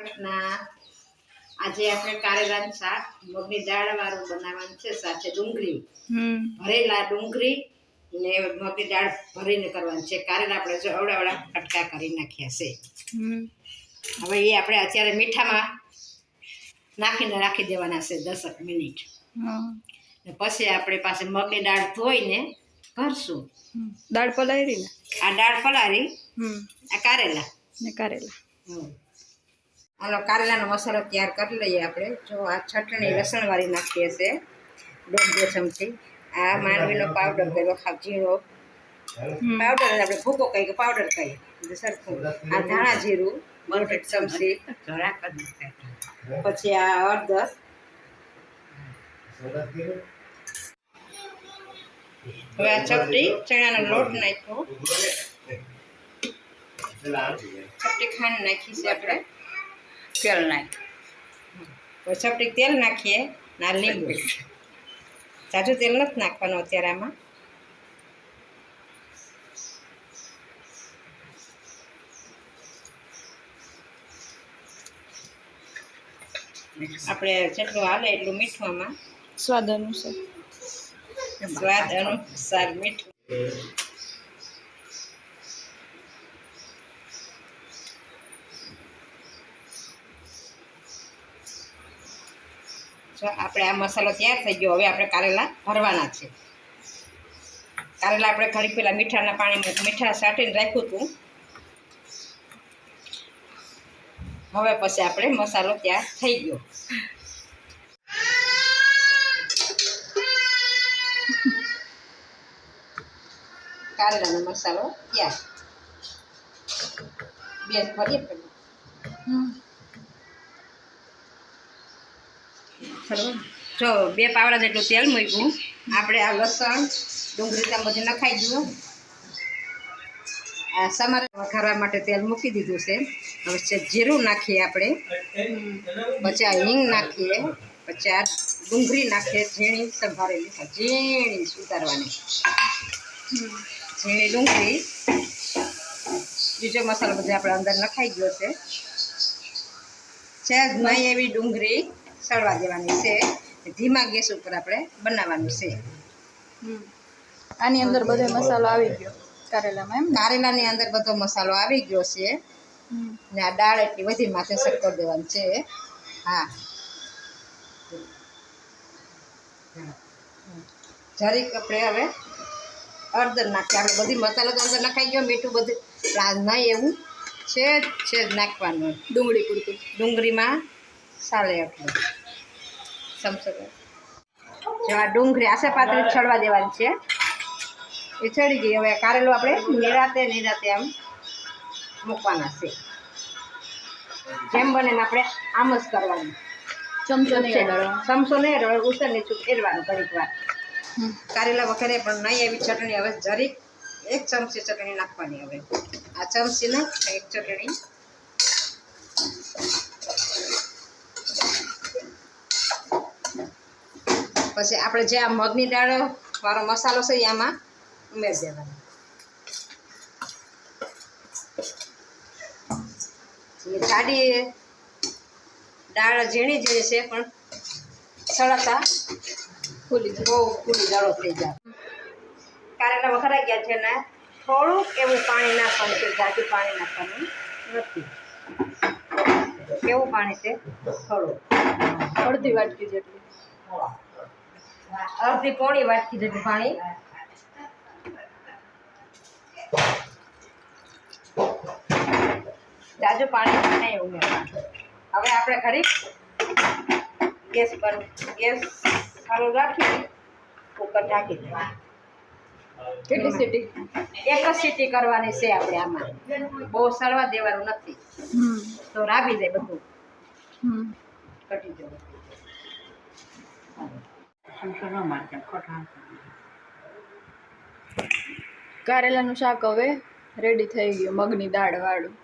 કૃષ્ણ આજે આપણે કારેલાનું શાક મગની દાળ વાળું બનાવવાનું છે સાથે ડુંગળી. ભરેલા ડુંગળી ને મગની દાળ ભરીને કરવાની છે. કારેલા આપણે જો અવડાવડા અવડા કટકા કરી નાખ્યા છે. હવે એ આપણે અત્યારે મીઠામાં નાખીને રાખી દેવાના છે દસક મિનિટ. ને પછી આપણે પાસે મગની દાળ ધોઈને ભરશું દાળ પલાળી ને આ દાળ પલાળી હમ. આ કારેલા. ને કારેલા. હમ. હાલો કારેલાનો મસાલો તૈયાર કરી લઈએ આપણે. જો આ ચટણી લસણવાળી નાખીએ છે દોઢ બે ચમચી. આ માંડવીનો પાવડર કર્યો ખાવ જીરો. પાવડર આપણે ભૂકો કહીએ કે પાવડર કહીએ. સરખું. આ ધાણા જીરું દોઢ ચમચી. પછી આ હળદર. હવે આ ચપટી ચણાનો લોટ નાખ્યો. ચપટી ખાંડ નાખી છે આપણે. તેલ નાખ ચપટી તેલ નાખીએ ના લીંબુ. સાચું. તેલ નથી નાખવાનું અત્યારે આમાં. આપણે જેટલું હાલે એટલું મીઠું આમાં. સ્વાદ અનુસાર. સ્વાદ અનુસાર મીઠું. જો આપણે આ મસાલો તૈયાર થઈ ગયો. હવે આપણે કારેલા ભરવાના છે. કારેલા આપણે ઘડી પેલા મીઠાના પાણીમાં મીઠા સાટીને રાખ્યું હતું. હવે પછી આપણે મસાલો તૈયાર થઈ ગયો. કારેલાનો મસાલો તૈયાર. બે ભરીએ પેલું જો, બે પાવડા જેટલું તેલ મૂક્યું. આપણે આ લસણ, ડુંગળી ત્યાં બધું નખાઈ દીધું આ સમારે વઘારવા માટે તેલ મૂકી દીધું છે. હવે જીરું નાખીએ આપણે. પછી આ હિંગ નાખીએ. પછી આ ડુંગળી નાખીએ. ઝીણી સંભાળેલી ઝીણી સુધારવાની. ઝીણી ડુંગળી. બીજો મસાલો બધો આપણે અંદર નખાઈ ગયો છે. સહેજ નહીં એવી ડુંગળી. સળવા દેવાની છે. ધીમા ગેસ ઉપર આપણે બનાવવાનું છે. હમ. આની અંદર બધો મસાલો આવી ગયો કારેલામાં એમ કારેલાની અંદર બધો મસાલો આવી ગયો છે. ને આ દાળ એટલી બધી માથે શક્કર દેવાની છે. હા. જરીક આપણે હવે અડદર નાખીએ. આપણે બધી મસાલો તો અંદર નખાઈ ગયો મીઠું બધું. નહીં એવું. છે જ નાખવાનું. ડુંગળી પૂરતું. ડુંગળીમાં ચાલે એટલું સમસો જો આ ડુંગળી આસે પાતળી છડવા દેવાની છે. એ ચડી ગઈ. હવે કારેલું આપણે નિરાતે નિરાતે આમ મૂકવાના છે. જેમ બને આપણે આમ જ કરવાનું. ચમચો નહીં ચમચો નહીં રળ ઉસર નીચું ફેરવાનું ઘડીક વાર. કારેલા વખતે પણ નહીં એવી ચટણી હવે જરીક એક ચમચી ચટણી નાખવાની હવે. આ ચમચી ને એક ચટણી. પછી આપણે જે આ મગની દાળ વાળો મસાલો છે એ આમાં ઉમેરી દેવાનો. જાડી દાળ ઝીણી ઝીણી છે પણ સળતા ફૂલી બહુ ખુલી દાળો થઈ જાય. કારેલા વખરા ગયા છે ને થોડુંક એવું પાણી નાખવાનું છે જાજુ પાણી નાખવાનું નથી. કેવું પાણી છે થોડું અડધી વાટકી જેટલી. અડધી પોણી વાટકી જેટલું પાણી. જાજુ પાણી નહીં ઉમેરવા હવે આપણે ખરી ગેસ પર ગેસ ચાલુ રાખી કુકર ઢાંકી દેવા કેટલી સીટી? એક જ સીટી કરવાની છે આપણે આમાં. બહુ સળવા દેવાનું નથી. તો રાબી જાય બધું. કારેલાનું શાક હવે રેડી થઈ ગયું મગની દાળ વાળું.